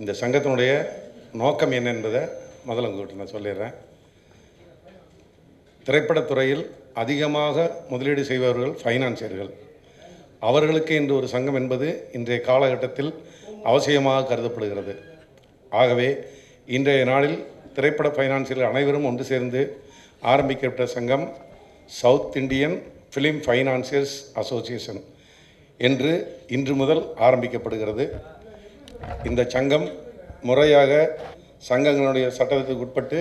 இந்த சங்கத்தினுடைய நோக்கம் என்ன என்பதை முதல்ல உங்கள்கிட்ட நான் சொல்லிடுறேன். திரைப்படத்துறையில் அதிகமாக முதலீடு செய்பவர்கள் ஃபைனான்சியர்கள் அவர்களுக்கு இன்று ஒரு சங்கம் என்பது இன்றைய காலகட்டத்தில் அவசியமாக கருதப்படுகிறது. ஆகவே இன்றைய நாளில் திரைப்பட ஃபைனான்சியர்கள் அனைவரும் ஒன்று சேர்ந்து ஆரம்பிக்கப்பட்ட சங்கம் South Indian Film Financiers Association என்று இன்று முதல் ஆரம்பிக்கப்படுகிறது. இந்த சங்கம் முறையாக சங்கங்களுடைய சட்டத்துக்கு உட்பட்டு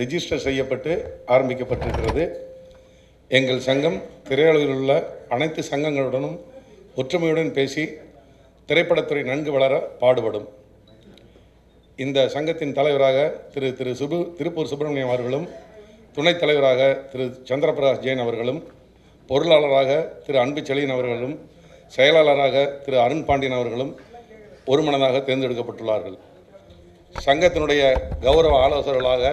ரெஜிஸ்டர் செய்யப்பட்டு ஆரம்பிக்கப்பட்டிருக்கிறது. எங்கள் சங்கம் திரையுலகில் உள்ள அனைத்து சங்கங்களுடனும் ஒற்றுமையுடன் பேசி திரைப்படத்துறை நன்கு வளர பாடுபடும். இந்த சங்கத்தின் தலைவராக திரு திரு சுபு திருப்பூர் சுப்பிரமணியம் அவர்களும் துணைத் தலைவராக திரு சந்திரபிரகாஷ் ஜெயின் அவர்களும் பொருளாளராக திரு அன்பு செழியன் அவர்களும் செயலாளராக திரு அருண் பாண்டியன் அவர்களும் ஒருமனதாக தேர்ந்தெடுக்கப்பட்டுள்ளார்கள். சங்கத்தினுடைய கௌரவ ஆலோசகர்களாக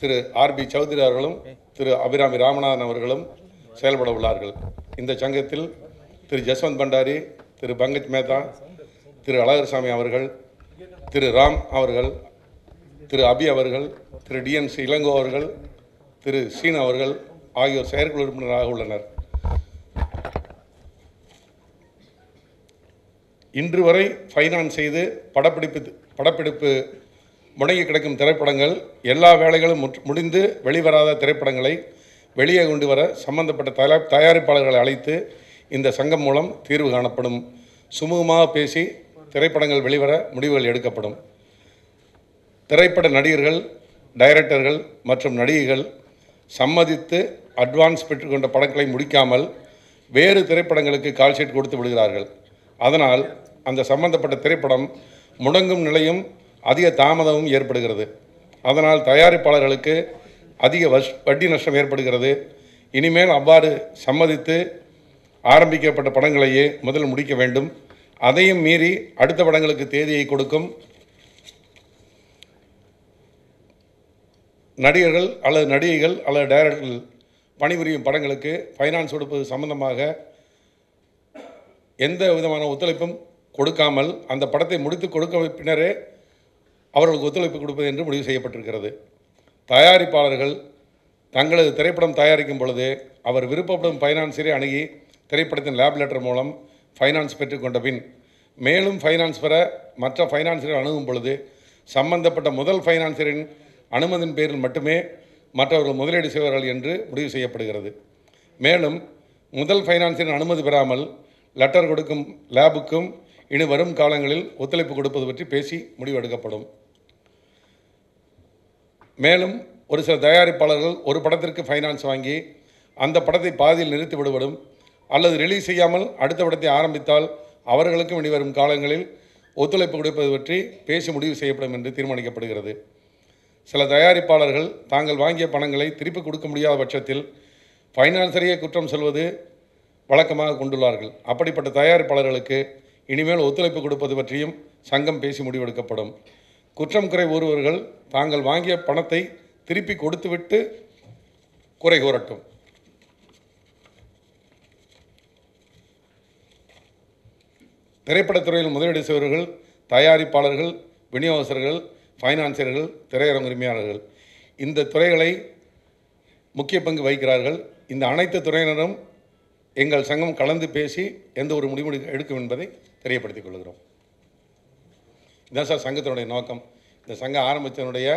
திரு ஆர்பி சௌத்ரி அவர்களும் திரு அபிராமி ராமநாதன் அவர்களும் செயல்பட உள்ளார்கள். இந்த சங்கத்தில் திரு ஜஸ்வந்த் பண்டாரி திரு பங்கஜ் மேத்தா திரு அழகர்சாமி அவர்கள் திரு ராம் அவர்கள் திரு அபி அவர்கள் திரு டிஎன்சி இளங்கோ அவர்கள் திரு சீன் அவர்கள் ஆகியோர் செயற்குழு உறுப்பினராக உள்ளனர். இன்று வரை ஃபைனான்ஸ் செய்து படப்பிடிப்பு படப்பிடிப்பு முடங்கி கிடக்கும் திரைப்படங்கள் எல்லா வேலைகளும் முற்று- முடிந்து வெளிவராத திரைப்படங்களை வெளியே கொண்டு வர சம்பந்தப்பட்ட தயா தயாரிப்பாளர்களை அழைத்து இந்த சங்கம் மூலம் தீர்வு காணப்படும். சுமூகமாக பேசி திரைப்படங்கள் வெளிவர முடிவுகள் எடுக்கப்படும். திரைப்பட நடிகர்கள் டைரக்டர்கள் மற்றும் நடிகைகள் சம்மதித்து அட்வான்ஸ் பெற்றுக்கொண்ட படங்களை முடிக்காமல் வேறு திரைப்படங்களுக்கு கால்ஷீட் கொடுத்து விடுகிறார்கள். அதனால் அந்த சம்பந்தப்பட்ட திரைப்படம் முடங்கும் நிலையும் அதிக தாமதமும் ஏற்படுகிறது. அதனால் தயாரிப்பாளர்களுக்கு அதிக வஷ் வட்டி நஷ்டம் ஏற்படுகிறது. இனிமேல் அவ்வாறு சம்மதித்து ஆரம்பிக்கப்பட்ட படங்களையே முதல் முடிக்க வேண்டும். அதையும் மீறி அடுத்த படங்களுக்கு தேதியை கொடுக்கும் நடிகர்கள் அல்லது நடிகைகள் அல்லது டைரக்டர்கள் பணிபுரியும் படங்களுக்கு ஃபைனான்ஸ் கொடுப்பது சம்பந்தமாக எந்த விதமான ஒத்துழைப்பும் கொடுக்காமல் அந்த படத்தை முடித்து கொடுக்க பின்னரே அவர்களுக்கு ஒத்துழைப்பு கொடுப்பது என்று முடிவு செய்யப்பட்டிருக்கிறது. தயாரிப்பாளர்கள் தங்களது திரைப்படம் தயாரிக்கும் பொழுது அவர் விருப்பப்படும் ஃபைனான்சியரை அணுகி திரைப்படத்தின் லேப் லெட்டர் மூலம் ஃபைனான்ஸ் பெற்றுக்கொண்ட பின் மேலும் ஃபைனான்ஸ் பெற மற்ற ஃபைனான்சியரை அணுகும் பொழுது சம்பந்தப்பட்ட முதல் ஃபைனான்சியரின் அனுமதியின் பேரில் மட்டுமே மற்றவர்கள் முதலீடு செய்வார்கள் என்று முடிவு செய்யப்படுகிறது. மேலும் முதல் ஃபைனான்சியரின் அனுமதி பெறாமல் லெட்டர் கொடுக்கும் லேபுக்கும் இனி வரும் காலங்களில் ஒத்துழைப்பு கொடுப்பது பற்றி பேசி முடிவெடுக்கப்படும். மேலும் ஒரு சில தயாரிப்பாளர்கள் ஒரு படத்திற்கு ஃபைனான்ஸ் வாங்கி அந்த படத்தை பாதியில் நிறுத்தி விடுவதும் அல்லது ரிலீஸ் செய்யாமல் அடுத்த படத்தை ஆரம்பித்தால் அவர்களுக்கும் இனி வரும் காலங்களில் ஒத்துழைப்பு கொடுப்பது பற்றி பேசி முடிவு செய்யப்படும் என்று தீர்மானிக்கப்படுகிறது. சில தயாரிப்பாளர்கள் தாங்கள் வாங்கிய பணங்களை திருப்பி கொடுக்க முடியாத பட்சத்தில் ஃபைனான்சரையே குற்றம் சொல்வது வழக்கமாக கொண்டுள்ளார்கள். அப்படிப்பட்ட தயாரிப்பாளர்களுக்கு இனிமேல் ஒத்துழைப்பு கொடுப்பது பற்றியும் சங்கம் பேசி முடிவெடுக்கப்படும். குற்றம் குறை ஒருவர்கள் தாங்கள் வாங்கிய பணத்தை திருப்பி கொடுத்துவிட்டு குறை கூறட்டும். திரைப்படத்துறையில் முதலீடு செய்வர்கள் தயாரிப்பாளர்கள் விநியோகஸ்தர்கள் ஃபைனான்சியர்கள் திரையரங்கு உரிமையாளர்கள். இந்த துறைகளை முக்கிய பங்கு வகிக்கிறார்கள். இந்த அனைத்து துறையினரும் எங்கள் சங்கம் கலந்து பேசி எந்த ஒரு முடிவு எடுக்கும் என்பதை தெரியப்படுத்திக் கொள்கிறோம் இதுதான் சார் சங்கத்தினுடைய நோக்கம். இந்த சங்கம் ஆரம்பித்தனுடைய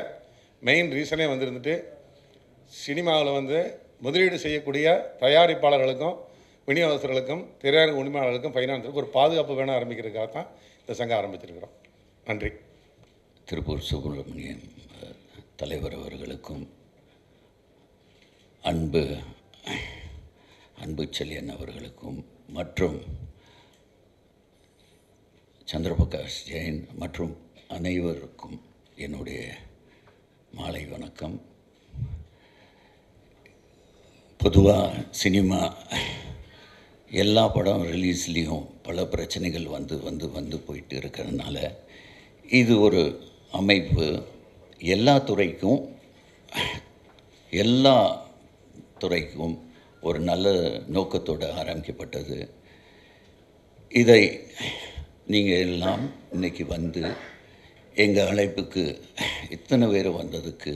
மெயின் ரீசனே வந்திருந்துட்டு சினிமாவில் வந்து முதலீடு செய்யக்கூடிய தயாரிப்பாளர்களுக்கும் விநியோகஸ்தர்களுக்கும் திரையரங்கு உரிமையாளர்களுக்கும் ஃபைனான்ஸுக்கும் ஒரு பாதுகாப்பு வேணும் ஆரம்பிக்கிறதுக்காக தான் இந்த சங்கம் ஆரம்பிச்சிருக்கிறோம் நன்றி. திருப்பூர் சுப்பிரமணியம் தலைவர் அவர்களுக்கும் அன்பு அன்பு செல்லியன் அவர்களுக்கும் மற்றும் சந்திரபிரகாஷ் ஜெயின் மற்றும் அனைவருக்கும் என்னுடைய மாலை வணக்கம். பொதுவாக சினிமா எல்லா படம் ரிலீஸ்லேயும் பல பிரச்சனைகள் வந்து வந்து வந்து போயிட்டு இருக்கிறதுனால இது ஒரு அமைப்பு. எல்லா துறைக்கும் எல்லா துறைக்கும் ஒரு நல்ல நோக்கத்தோடு ஆரம்பிக்கப்பட்டது. இதை நீங்கள் எல்லாம் இன்னைக்கு வந்து எங்கள் அழைப்புக்கு இத்தனை பேர் வந்ததுக்கு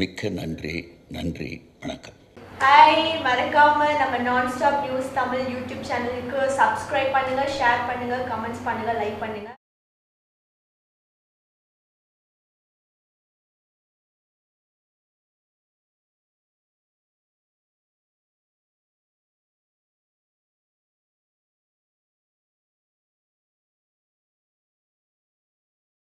மிக்க நன்றி நன்றி வணக்கம். ஹாய் மறக்காம நம்ம நான் ஸ்டாப் நியூஸ் தமிழ் யூடியூப் சேனலுக்கு சப்ஸ்கிரைப் பண்ணுங்க ஷேர் பண்ணுங்க கமெண்ட்ஸ் பண்ணுங்க லைக் பண்ணுங்க.